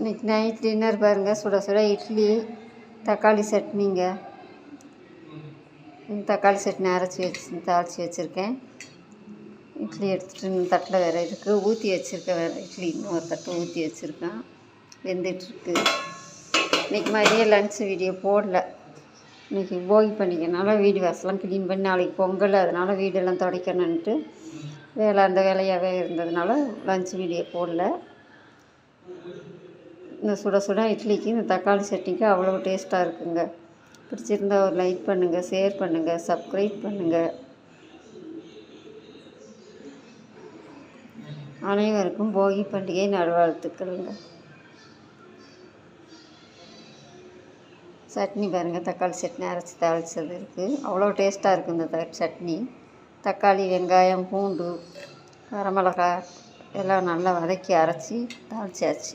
இன்றைக்கி night dinner பாருங்கள் சுட சுட இட்லி தக்காளி சட்னிங்க. தக்காளி சட்னி அரைச்சி வச்சு தாளித்து வச்சுருக்கேன். இட்லி எடுத்துகிட்டு தட்டில் வேறு இருக்குது ஊற்றி வச்சுருக்கேன் வேறு இட்லி இன்னொரு தட்டு ஊற்றி வச்சுருக்கேன். வெந்துட்டுருக்கு. இன்றைக்கி மாதிரியே லன்ச் வீடியோ போடல. இன்றைக்கி போகி பண்ணிக்கனால வீடு வாசலாம் க்ளீன் பண்ணி நாளைக்கு பொங்கல் அதனால் வீடெல்லாம் துடைக்கணுன்ட்டு வேலை அந்த வேலையாகவே இருந்ததுனால லன்ச் வீடியோ போடல. இந்த சுட சுட இட்லிக்கு இந்த தக்காளி சட்னிக்கு அவ்வளோ டேஸ்ட்டாக இருக்குங்க. பிடிச்சிருந்தா ஒரு லைக் பண்ணுங்கள் ஷேர் பண்ணுங்கள் சப்ஸ்கிரைப் பண்ணுங்கள் அனைவருக்கும் போகி பண்டிகை நல்வாழ்த்துக்களுங்க. சட்னி பாருங்கள் தக்காளி சட்னி அரைச்சி தாளிச்சது இருக்குது அவ்வளோ டேஸ்ட்டாக இருக்குது இந்த த சட்னி. தக்காளி வெங்காயம் பூண்டு வரமிளகாய் எல்லாம் நல்லா வதக்கி அரைச்சி தாளிச்சாச்சு.